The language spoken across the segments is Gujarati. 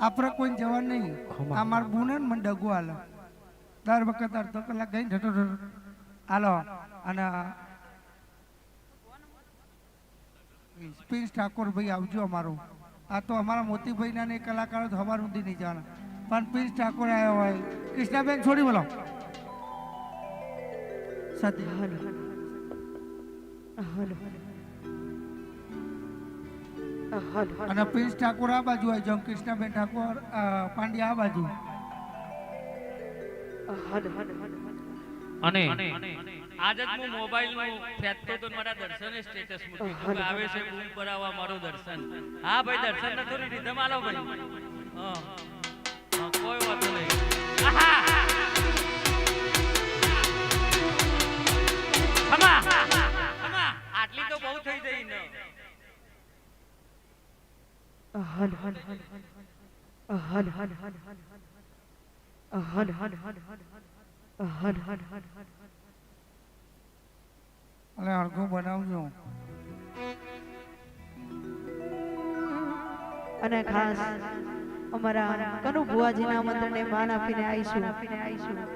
આપણે કોઈ જવા નહીં. આ માર બુને ને મને ડગો હાલો દર વખત અડધો કલાક ગઈ ઢટો હાલો અને પ્રિન્સ ઠાકોર ભાઈ આવજો અમારો. આ તો અમારા મોતીભાઈના ને કલાકારો તો હવાર સુધી નહીં જવાના. પણ પ્રિન્સ ઠાકોર આવ્યો હોય. કૃષ્ણાબેન છોડી બોલો. Hello hello. હલો. અને પ્રિન્સ ઠાકોર આ બાજુ આવી જાઉં કૃષ્ણાબેન ઠાકોર પાંડ્યા આ બાજુ અને આજ જ હું મોબાઈલમાં ફેંકતો તો મારા દર્શન સ્ટેટસ મૂકી આવે છે બૂમ પરાવવા મારો દર્શન. હા ભાઈ દર્શન ને થોડી રીધમ આલો ભાઈ. હા હા, કોઈ વાંધો નહીં. આહા! આટલી તો બહુ થઈ જઈ ને. અહન અડધું બનાવજો. અને ખાસ અમારા કનુ બુવાજીના મંત્રને માન આપીને આવીશું.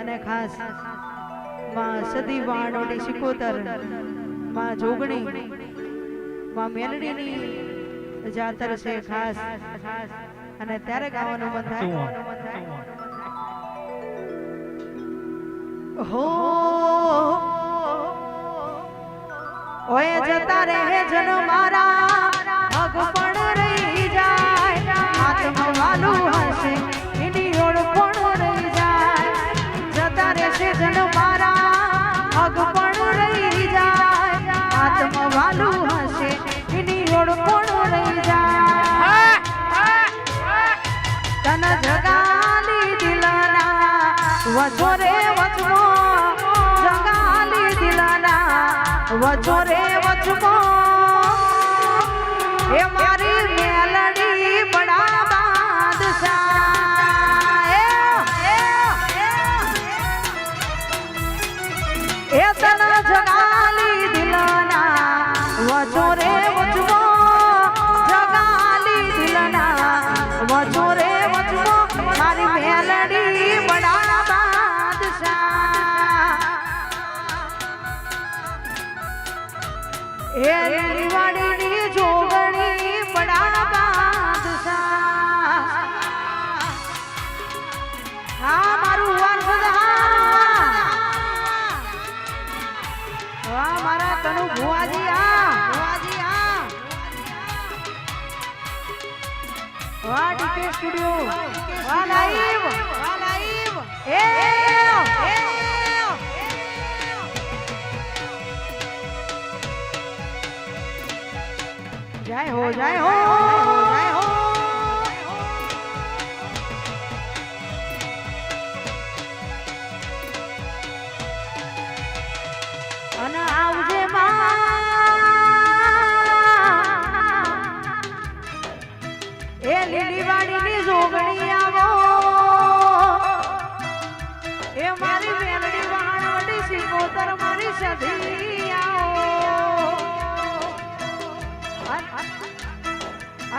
અને ખાસમાં સદી વાણોની શિકોતરમાં જોગણી માં મેલડીની જાતર છે ખાસ. અને ત્યારે ગાવાનું મન થાય. હો. ઓય જતા રહે જન મારા. વચો રે વચમો જગાલી દિલાના. વચો રે વચમો. એ મારી એ લીલીવાડીની જોગણી બાદશાહ હા મારું ભુવાજી આ ભુવાજી આ વાહ ડીકે સ્ટુડિયો. વાહ લાઈવ. વાહ લાઈવ. એ એ જય હો જય હો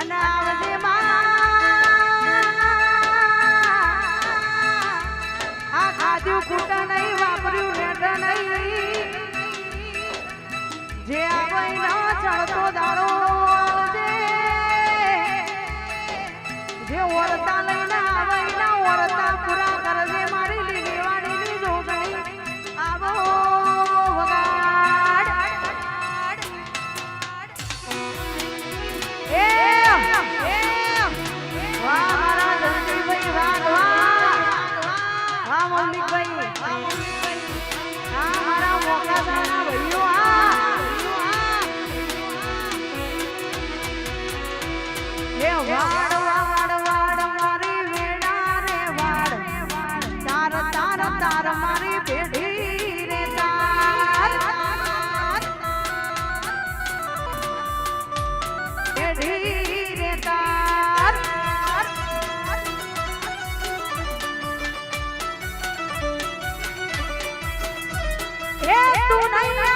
Anna, Anna. ดูไหน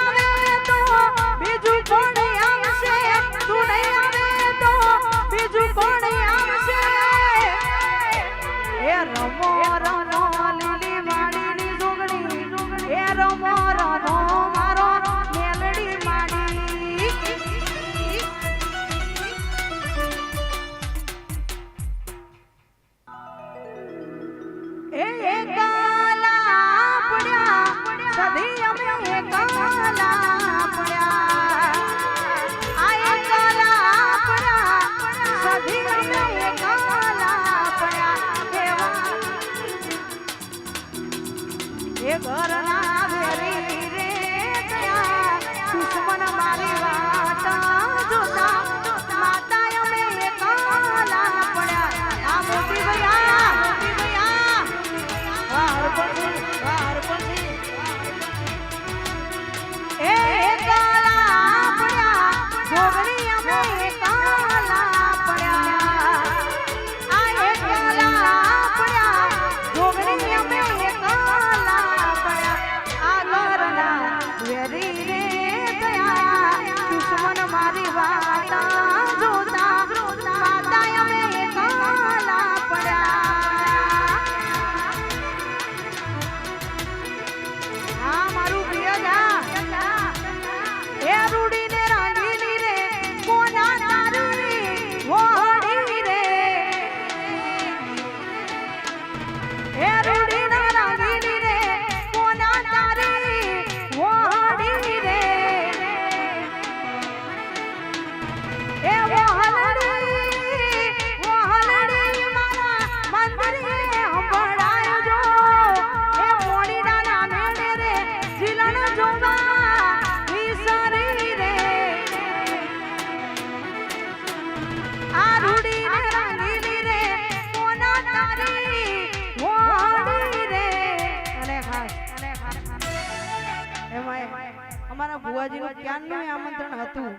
અમારા ભુવાજીનું ક્યારનું આમંત્રણ હતું.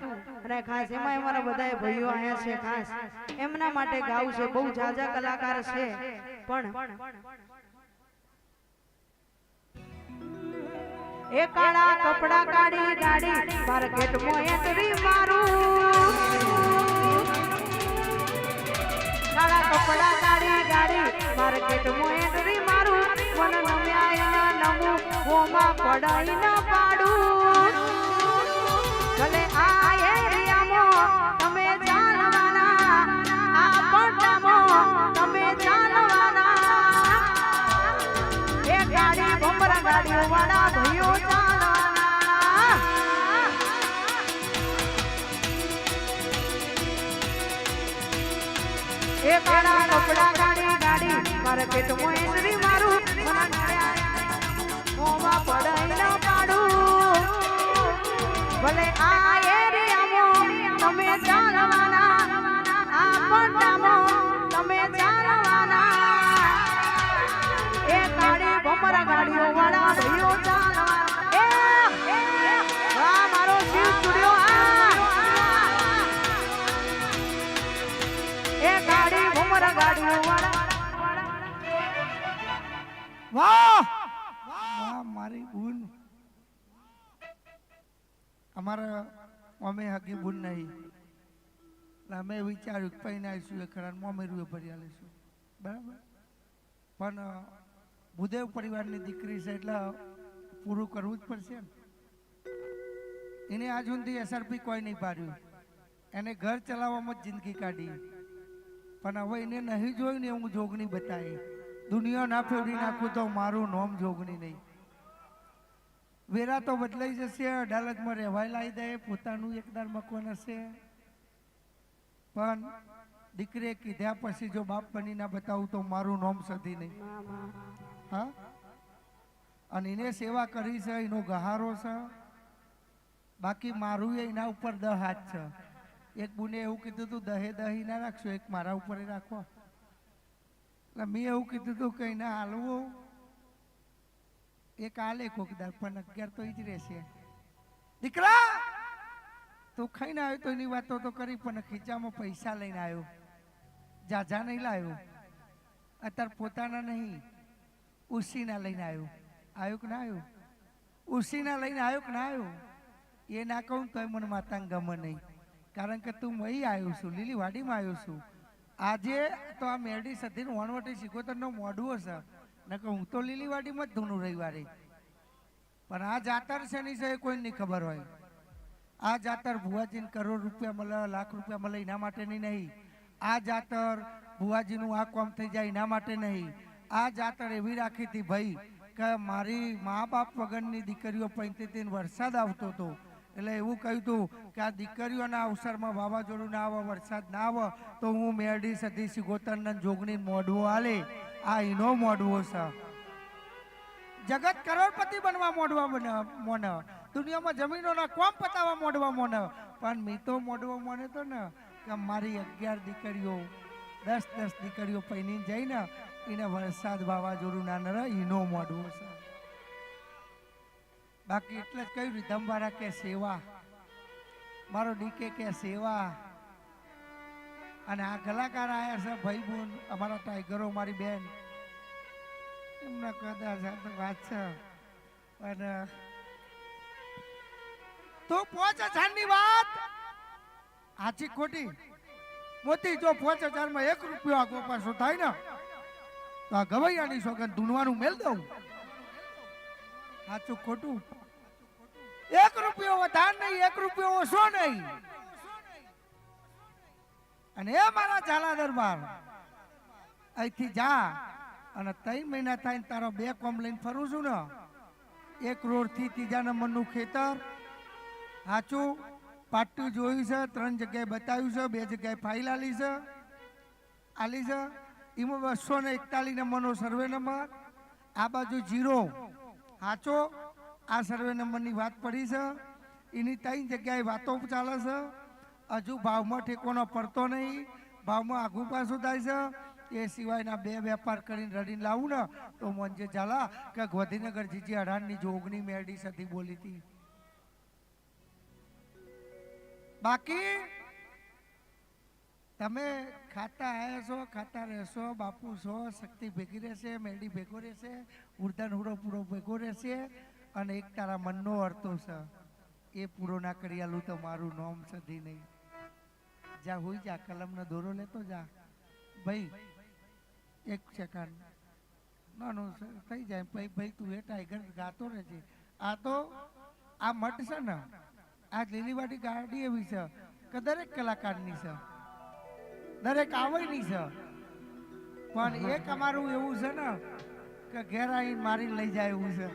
અને ખાસ એમાં અમારા બધા ભાઈઓ અહીંયા છે ખાસ. એમના માટે ગાવું છે, બહુ જાજા કલાકાર છે. પણ એ કાળા કપડા કાઢી ગાડી માર્કેટમાં એન્ટ્રી મારું. કાળા કપડા કાઢી ગાડી માર્કેટમાં એન્ટ્રી મારું. મન નમ્યા નમું હોમાં પડાઈ ન પાડું. કપડા ગાડી ગાડી, મારે પેટ એન્ટ્રી મારું, મને નડ્યા મોમાં પડાઈ ન પાડું. ભલે આ વાહ! વાહ, મારી બુન. અમારા અમે હકી બુન નહીં. અમે વિચાર્યું પૈને આવીશું એ ખરા મમ્મી રૂએ ભર્યા લઈશું બરાબર? પણ ભૂદેવ પરિવારની દીકરી છે એટલે પૂરું કરવું જ પડશે ને એને આજ સુધી એસઆરપી કોઈ નહીં પાડ્યું. એને ઘર ચલાવવામાં જ જિંદગી કાઢી. પણ હવે એને નહીં જોયું ને હું જોગણી બતાવી. દુનિયા ના ફેરવી નાખું તો મારું નોમ જોગણી નહીં. વેરા તો બદલાઈ જશે, અદાલતમાં રહેવાય લાવી દે, પોતાનું એકદાર મકવન હશે પણ દીકરીએ કીધા પછી જો બાપ બની ના બતાવું તો મારું નોમ સધી નહીં. હા? અને એને સેવા કરી છે, એનો ગહારો છે. બાકી મારું એના ઉપર દહ હાથ છે. એક બુને એવું કીધું તું, દહે દહી ના રાખશો, એક મારા ઉપર રાખવા રાખો. એટલે મેં એવું કીધું હતું કે ના હાલવું. એક આલે કોકદાર પણ અગિયાર તો એ જ રહેશે. દીકરા, તું ખાઈને આવ્યો તો એની વાતો તો કરી, પણ ખીચામાં પૈસા લઈને આવ્યો. જાજા નહીં લાવ્યો. અત્યારે પોતાના નહીં. ઉસીના લઈને આવ્યો. આવ્યો કે ના આવ્યો? ઉસીના લઈને આવ્યો કે ના આવ્યો? એ ના કહું તો મને માતાને ગમે નહીં. કારણ કે તું મહી આવ્યો છું, લીલી વાડીમાં આવ્યો છું. આજે તો આ મેરડી સધીન વણવટી મોઢું હશે. નકર હું તો લીલીવાડીમાં જ ધૂનું રવિવારે. પણ આ જાતર છે ની છે કોઈને નહીં ખબર હોય. આ જાતર ભુવાજીને કરોડ રૂપિયા મળે, લાખ રૂપિયા મળે એના માટેની નહીં આ જાતર ભુવાજીનું આ કોમ થઈ જાય એના માટે નહીં. આ જાતર એવી રાખી હતી ભાઈ, કે મારી મા બાપ વગરની દીકરીઓ પંચતી વરસાદ આવતો હતો. એટલે એવું કહ્યું હતું કે આ દીકરીઓના અવસરમાં વાવાઝોડું ના આવે, વરસાદ ના આવે, તો હું મેરડી સતી સિગોતરના જોગણી મોઢવો આલે. આ એનો મોઢવો છે જગત કરોડપતિ બનવા મોડવા બને, મોને. દુનિયામાં જમીનોના કોમ પતાવવા મોડવા મોને. પણ મી તો મોડવા મોને તો ને, કે મારી અગિયાર દીકરીઓ, દસ દસ દીકરીઓ પૈની જઈને એને વરસાદ વાવાઝોડું ના નરે એનો મોડવો છે બાકી એટલે જ કહ્યું રીધમવાળા કે સેવા. મારો ડીકે કે, સેવા. અને આ કલાકાર આવ્યા છે ભાઈ બુન અમારા ટાઈગરો, મારી બેન. એમના કદાચ વાત છે. અને તું પોચ હજારની વાત. આચી ખોટી. મોતી, જો પોચ હજારમાં એક રૂપિયો આગો પાછો થાય ને, તો આ ગવૈયાની સોગંદ ધૂણવાનું મેલ દઉં. સાચું ખોટું? એક રૂપિયો વધાર નહીં, એક રૂપિયો ઓછો નહીં. અને એ મારા ઝાલા દરબાર. અહીંથી જા અને ત્રણ મહિના થાય ને તારો બે કોમ લઈને ફરું છું ને. એક રોડથી ત્રીજા નંબરનું ખેતર. સાચું પાટું જોયું છે, ત્રણ જગ્યાએ બતાવ્યું છે, બે જગ્યાએ ફાઇલ આલી છે. આલી છે. એમાં બસો ને એકતાલીસ નંબરનો સર્વે નંબર આ બાજુ જીરો સાચો? આ સર્વે નંબરની વાત પડી છે. એની ત્રણ જગ્યાએ વાતો ચાલે છે. હજુ ભાવમાં ઠેકોનો પડતો નહીં. ભાવમાં આઘું પાછું થાય છે. એ સિવાયના બે વેપાર કરીને રડીને લાવું ને, તો મંજે ઝાલા કે ગોધીનગર જીજી અઢારની જોગણી મેરડી સતી બોલી હતી. બાકી તમે ખાતા આવ્યા છો, ખાતા રહેશો, બાપુ છો, શક્તિ ભેગી રહેશે મેળી ભેગો રહેશે ઉર્ધન હુડો પૂરો ભેગો રહેશે અને એક તારા મનનો અર્થો છે. એ પૂરો ના કરી આલું તો મારું નોમ સધી નહીં. જા હોઈ જા, કલમનો દોરો લેતો જા. ભાઈ, એક સેકન્ડ. ના નો થઈ જાય. ભાઈ ભાઈ, તું એ ટાઈગર ગાતો રહેજે. આ તો, આ મઠ છે ને, આ લીલીવાડી ગાડી એવી છે. કે દરેક કલાકારની છે. દરેક આવયની છે. પણ એક અમારું એવું છે ને કે ઘેર આવીને મારીને લઈ જાય એવું છે.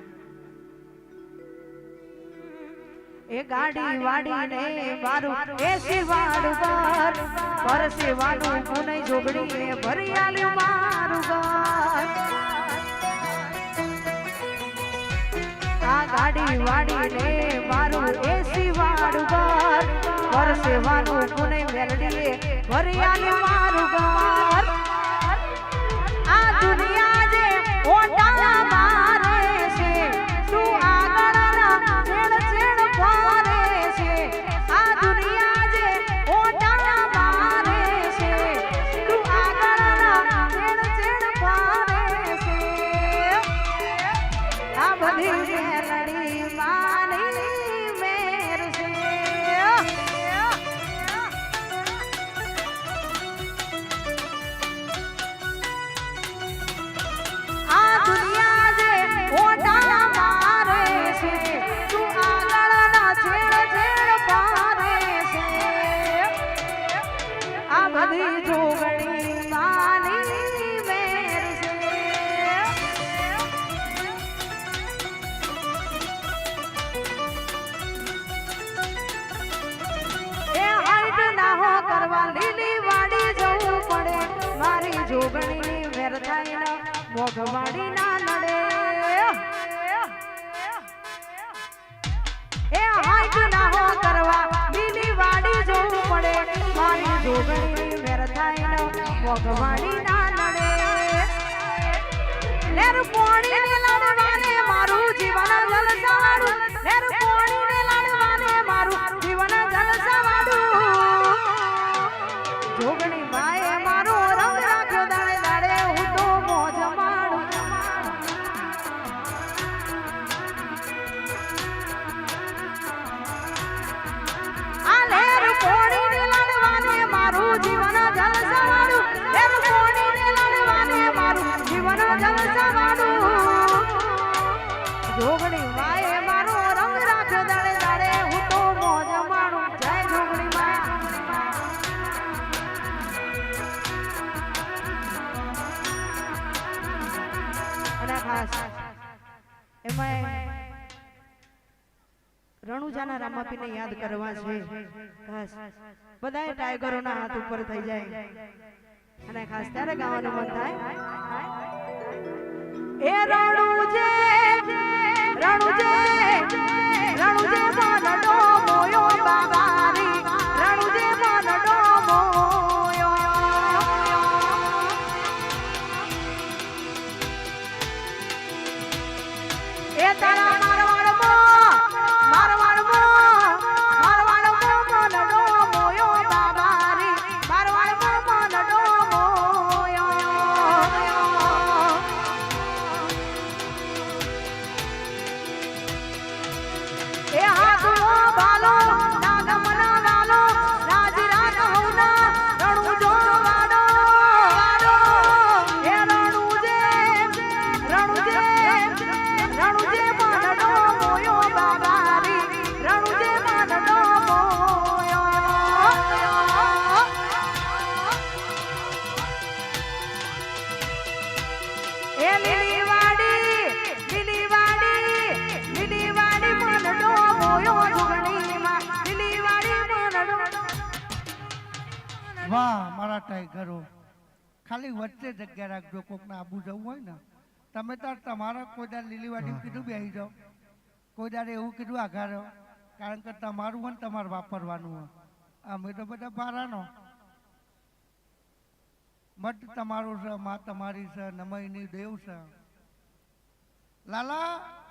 એ ગાડી વાડીને મારું એસી વાડું બાર પરસે વાડું પુનઈ જોગડીએ ભરી આલ્યું મારું ઘર. આ વાડી વાડીને મારું એસી વાડું ઘર. વરસેવાનું વાડું પુનઈ મેલડીએ ભરી મારું ઘર. જોગણી મેર થાય ને મોગવાડી ના નડે. લેર પોણી રણુજાના રામાપીને યાદ કરવા છે. બધા બધાય ટાઈગરોના હાથ ઉપર થઈ જાય. અને ખાસ ત્યારે ગાવાનું મન થાય. એ રણુજે મારા ટાઈગરો ખાલી વચ્ચે જગ્યા રાખજો કોકને આબુ જવું હોય ને તમે તાર તમારા કોઈ દાર લીલીવાડી કીધું બેસી જાઓ. કોઈ દાડે એવું કીધું આઘા રહો કારણ કે તમારું હોય ને તમારે વાપરવાનું હોય. અમે તો બધા બારાનો મઠ તમારું છે માં તમારી છે નમયની દેવ છે. લાલા